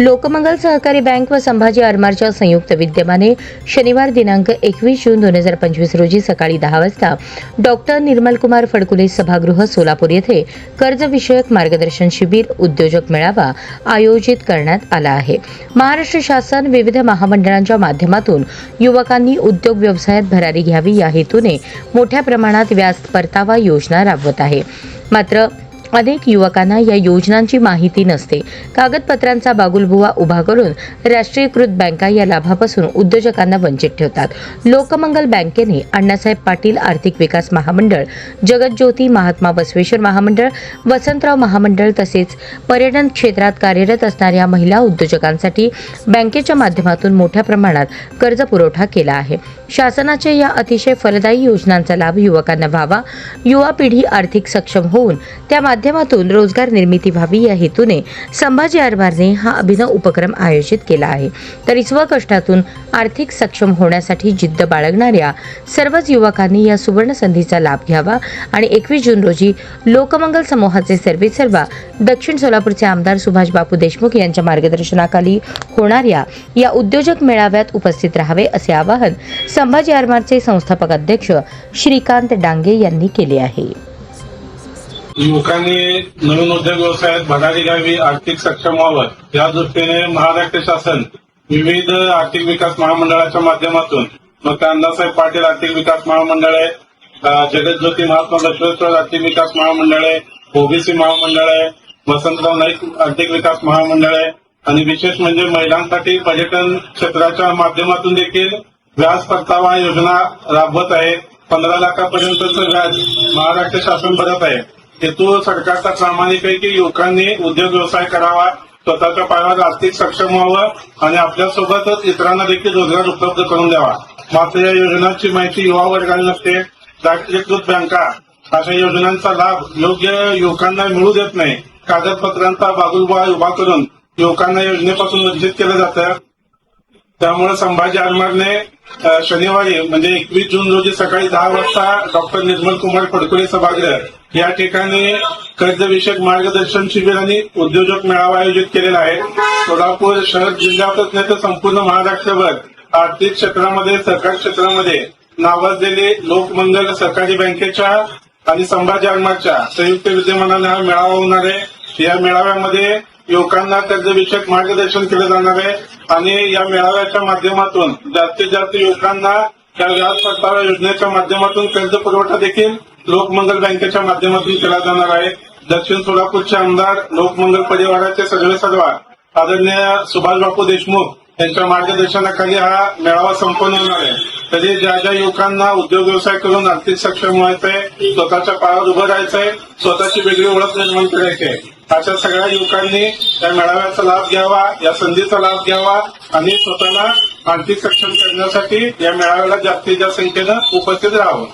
लोकमंगल सहकारी बँक व संभाजी आरमारच्या संयुक्त विद्यमाने शनिवार दिनांक एकवीस जून दोन हजार पंचवीस रोजी सकाळी दहा वाजता डॉक्टर निर्मलकुमार फडकुले सभागृह सोलापूर येथे कर्जविषयक मार्गदर्शन शिबिर उद्योजक मेळावा आयोजित करण्यात आला आहे. महाराष्ट्र शासन विविध महामंडळांच्या माध्यमातून युवकांनी उद्योग व्यवसायात भरारी घ्यावी या हेतूने मोठ्या प्रमाणात व्याज परतावा योजना राबवत आहे. मात्र अनेक युवकांना या योजनांची माहिती नसते. कागदपत्रांचा बागुलबुवा उभा करून राष्ट्रीयकृत बँका या लाभापासून उद्योजकांना वंचित ठेवतात. लोकमंगल बँकेने अण्णासाहेब पाटील आर्थिक विकास महामंडळ जगज्योती महात्मा बसवेश्वर महामंडळ वसंतराव महामंडळ तसेच पर्यटन क्षेत्रात कार्यरत असणाऱ्या महिला उद्योजकांसाठी बँकेच्या माध्यमातून मोठ्या प्रमाणात कर्ज पुरवठा केला आहे. शासनाच्या या अतिशय फलदायी योजनांचा लाभ युवकांना व्हावा. युवा पिढी आर्थिक सक्षम होऊन त्या माध्यमातून रोजगार निर्मिती व्हावी या हेतूने संभाजी आरमारने हा अभिनव उपक्रम आयोजित केला आहे. तरी स्वकष्टातून आर्थिक सक्षम होण्यासाठी जिद्द बाळगणाऱ्या सर्वच युवकांनी या सुवर्ण संधीचा लाभ घ्यावा आणि एकवीस जून रोजी लोकमंगल समूहाचे सर्वे सर्वा दक्षिण सोलापूरचे आमदार सुभाष बापू देशमुख यांच्या मार्गदर्शनाखाली होणाऱ्या या उद्योजक मेळाव्यात उपस्थित राहावे असे आवाहन संभाजी आरमारचे संस्थापक अध्यक्ष श्रीकांत डांगे यांनी केले आहे. युवकांनी नवीन उद्योग व्यवसायात भरारी घ्यावी आर्थिक सक्षम व्हावं. या दृष्टीने महाराष्ट्र शासन विविध आर्थिक विकास महामंडळाच्या माध्यमातून मग ते अण्णासाहेब पाटील आर्थिक विकास महामंडळ आहे अं, जगज्योती महात्मा बसवेश्वर आर्थिक विकास महामंडळ आहे ओबीसी महामंडळ आहे वसंतराव नाईक आर्थिक विकास महामंडळ आहे आणि विशेष म्हणजे महिलांसाठी पर्यटन क्षेत्राच्या माध्यमातून देखील व्याज परतावा योजना राबवत आहे पंधरा लाखापर्यंतचं व्याज महाराष्ट्र शासन भरत आहे. हेतू सरकारचा प्रामाणिक आहे की युवकांनी उद्योग व्यवसाय करावा स्वतःच्या पायावर आर्थिक सक्षम व्हावं आणि आपल्यासोबतच इतरांना देखील रोजगार उपलब्ध करून द्यावा. मात्र या योजनांची माहिती युवा वर्गाला नसते. राष्ट्रीयकृत बँका अशा योजनांचा लाभ योग्य युवकांना मिळू देत नाही. कागदपत्रांचा बाजूबा उभा करून युवकांना योजनेपासून वंचित केलं जातं. त्यामुळे संभाजी आलमारने शनिवारी म्हणजे एकवीस जून रोजी सकाळी दहा वाजता डॉक्टर निर्मल कुमार फडकुले सभागृह या ठिकाणी कर्जविषयक मार्गदर्शन शिबिर आणि उद्योजक मेळावा आयोजित केलेला आहे. सोलापूर शहर जिल्ह्यातच नाही तर संपूर्ण महाराष्ट्रभर आर्थिक क्षेत्रामध्ये सहकार क्षेत्रामध्ये नावाजलेले लोकमंगल सहकारी बँकेच्या आणि संभाजी आलमारच्या संयुक्त विद्यमानाने हा मेळावा होणार आहे. या मेळाव्यामध्ये युवकांना कर्जविषयक मार्गदर्शन केलं जाणार आहे. आणि या मेळाव्याच्या माध्यमातून जास्तीत जास्त युवकांना त्या व्याज परतावा योजनेच्या माध्यमातून कर्ज पुरवठा देखील लोकमंगल बँकेच्या माध्यमातून केला जाणार आहे. दक्षिण सोलापूरचे आमदार लोकमंगल परिवाराचे सर्वे सर्वा आदरणीय सुभाष बापू देशमुख यांच्या मार्गदर्शनाखाली हा मेळावा संपन्न होणार आहे. तरी ज्या ज्या युवकांना उद्योग व्यवसाय करून आर्थिक सक्षम व्हायचंय स्वतःच्या पायावर उभं राहायचंय स्वतःची वेगळी ओळख निर्माण करायची आहे अशा सगळ्या युवकांनी या मेळाव्याचा लाभ घ्यावा या संधीचा लाभ घ्यावा आणि स्वतःला आर्थिक सक्षम करण्यासाठी या मेळाव्याला जास्तीत जास्त संख्येनं उपस्थित राहावं.